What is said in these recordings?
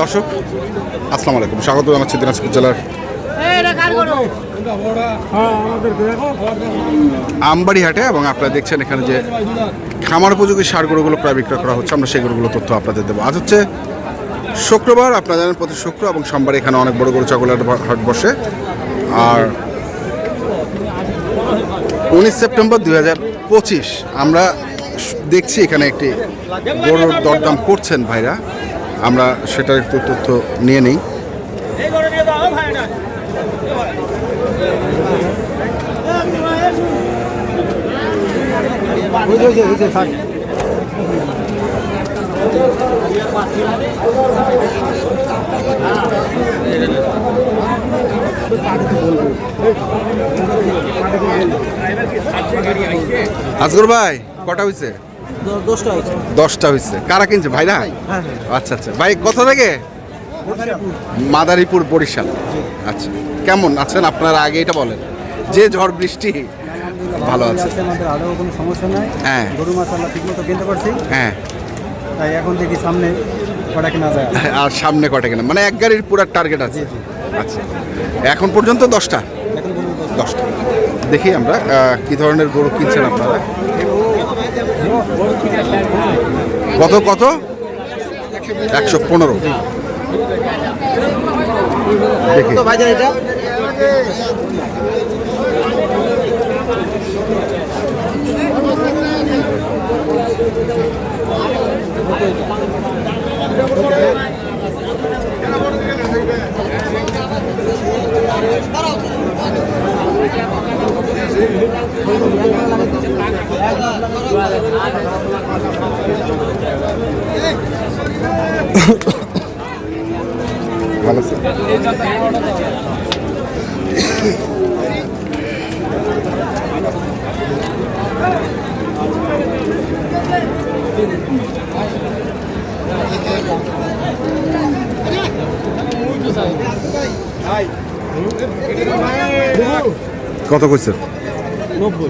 দর্শক, আসসালামু আলাইকুম। স্বাগত জানাচ্ছি দিনাজপুর জেলার আমবাড়ি হাটে এবং আপনারা দেখছেন এখানে যে খামার উপযোগী সার গরুগুলো প্রায় বিক্রয় করা হচ্ছে। আমরা সেই গরুগুলো তথ্য আপনাদের দেবো। আজ হচ্ছে শুক্রবার, আপনারা জানেন প্রতি শুক্র এবং সোমবার এখানে অনেক বড় গরু ছাগলের হাট বসে। আর উনিশ সেপ্টেম্বর দুই হাজার পঁচিশ আমরা দেখছি এখানে একটি গরুর দরদাম করছেন ভাইরা। আমরা সেটার একটু তথ্য নিয়ে নিই। আজগর ভাই কটা হয়েছে দশটা হয়েছে। কারা কিনছে? ভাইরা আচ্ছা আচ্ছা। ভাই কোথা থেকে? মাদারীপুর। বরিশাল। আচ্ছা। কেমন আছেন? আপনারা আগে এটা বলেন। যে ঝড় বৃষ্টি ভালো আছে। আমাদের আরও কোনো সমস্যা নাই। হ্যাঁ। গরু মাছ ঠিকমতো কিনতে পারছি। হ্যাঁ। তাই এখন দেখি সামনে কটা কেনা যায়। আর সামনে কটা কিনা? মানে এক গাড়ির পুরো টার্গেট আছে। আচ্ছা। এখন পর্যন্ত দশটা? দশটা। দেখি আমরা কি ধরনের গরু কিনছেন আপনারা? কত কত? একশো পনেরো। দেখি। ভালো কত কইছে? নব্বই।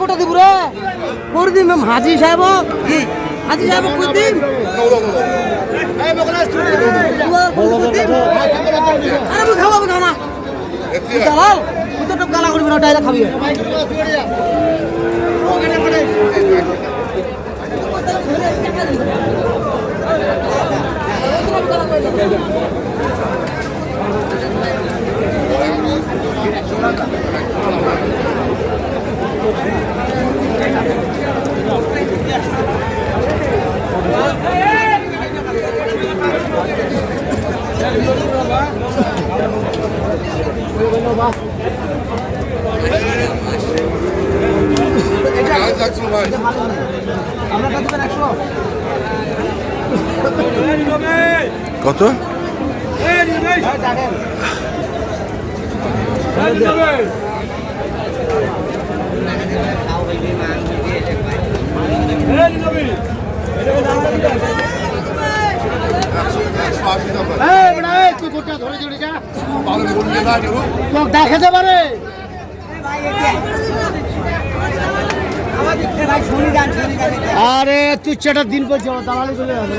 কোটা দিব রে। করে দিন হাজি সাহেব। হাজি সাহেব, করে দিন। আরে তুই খাওয়াবে খাও না। দালাল তুই তো গালা করবি না ডাইরেক্ট খাবি। দেবেন একশো কত? দেখাতে পারে আরে তুই চেটার দিন করছে দালালি চলে যাবে।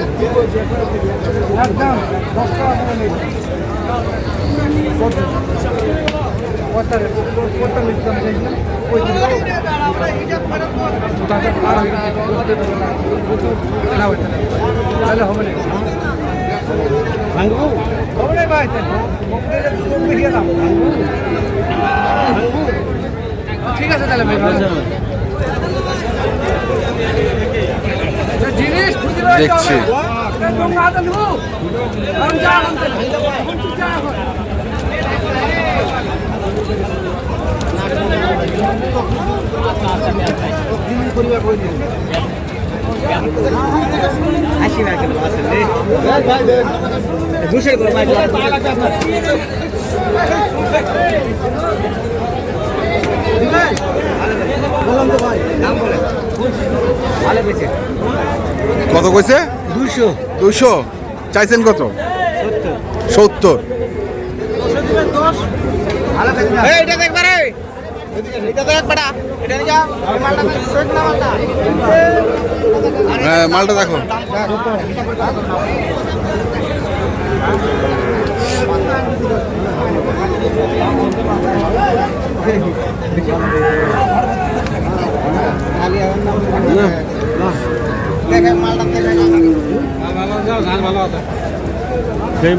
একদম দশ টাকা করে তাহলে হবে না ভাঙবো ঠিক আছে তাহলে ভাই জিনিস দেখছি। আশি টাকা কিলো আছে রে করে ভাই বললাম তো ভাই দাম বলে ভালো পেয়েছে কত কইছে? দুশো দুইশো? চাইছেন কত? সত্তর। ভালো পেয়েছে এইটা দেখবা রে এটা দেখ বড়া এটা নিয়ে যা মালটা দেখ না মালটা হ্যাঁ মালটা দেখো দেখ মালটা দেখ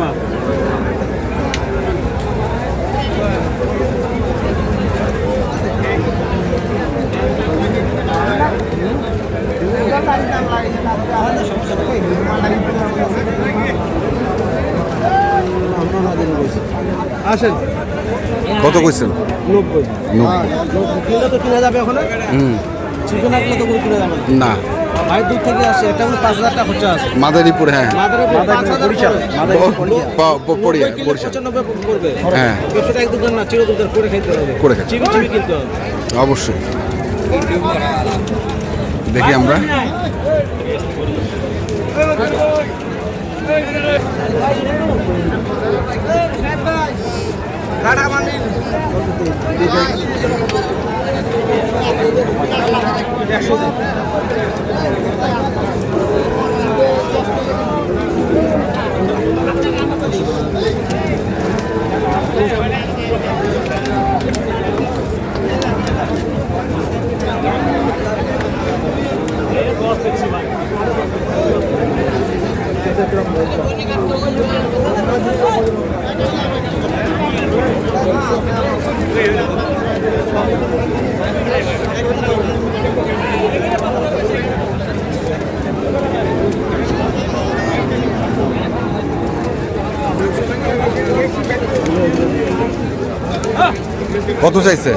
আসেন। কত কইছেন? নব্বই। কিলো তো কিনা যাবে ওখানে হুম। চিকেন এক তো কিনা যাবে না। না। ভাই দূর থেকে আসে এটা হলো পাঁচ হাজার টাকা খরচা আছে। মাদারীপুর হ্যাঁ। মাদারীপুর পাঁচ হাজার ব- প- প- পড়িয়া পঁচানব্বই করবে হ্যাঁ। ব্যবসাটা এক না করে খাইতে হবে। করে খাইতে চিবি চিবি কিনতে হবে। অবশ্যই। দেখি আমরা। একশো কত চাইছে?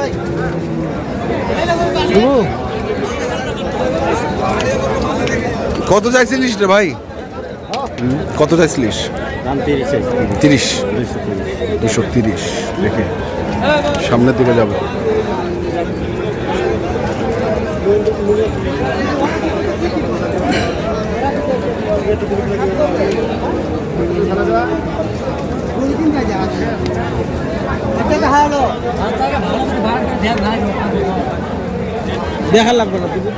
কত চাইছিলিস রে ভাই? কত চাইছিলিস? তিরিশ দুশো তিরিশ। দেখে। সামনের দিকে যাব। দেখার লাগবে না তুমি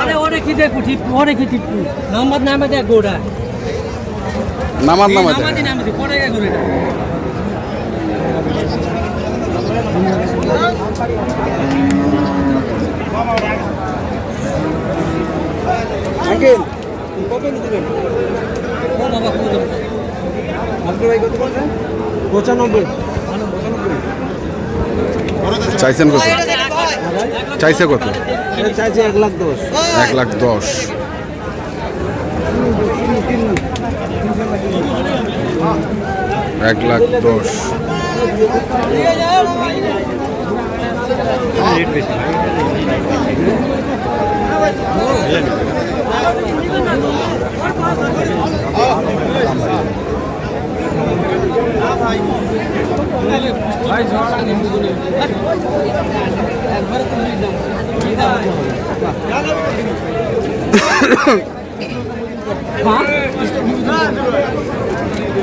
আরে অনেক কি দেখু ঠিক অনেক কি টিপু। নাম্বার নামে দেখ গোড়া। নামার নামা নামাজি। নামে পরে গে গোড়া আঙ্কেল কত দিবেন ও বাবা কত আজকে ভাই কত বলছেন পঁচানব্বই। চাইছেন কত? চাইছে কত? চাইছে এক লাখ দশ। এক লাখ দশ। এক লাখ দশ।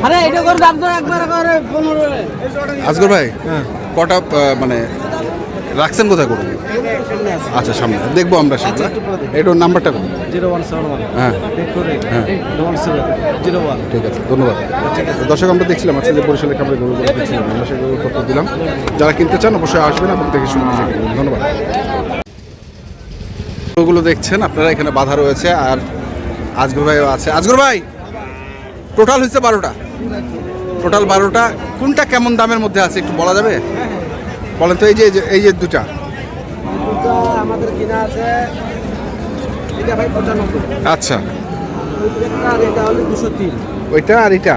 আরে এটা করে দাম তো একবার করে পনেরো। আজগর ভাই কটা মানে রাখছেন কোথায় করুন? আচ্ছা সামনে। দেখব আমরা সামনে। এটার নাম্বারটা করুন জিরো ওয়ান সেভেন ওয়ান। হ্যাঁ। হ্যাঁ। জিরো ওয়ান ঠিক আছে ধন্যবাদ। দর্শক আমরা দেখছিলাম আজকে যে বরিশালের খাবারের গরুগুলো দেখছিলাম আমরা সেই গরুর তথ্য দিলাম। যারা কিনতে চান অবশ্যই আসবেন এবং দেখে শুনে ধন্যবাদ। গরুগুলো দেখছেন আপনারা এখানে বাধা রয়েছে আর আজগর ভাইও আছে। আজগর ভাই টোটাল হচ্ছে বারোটা। টোটাল বারোটা। কোনটা কেমন দামের মধ্যে আছে একটু বলা যাবে? বলেন তো এই যে এই যে- দুটা। আমাদের কিনা আছে এটা ভাই আচ্ছা। আর এটা হলে দুশো তিন। ওইটা আর এটা?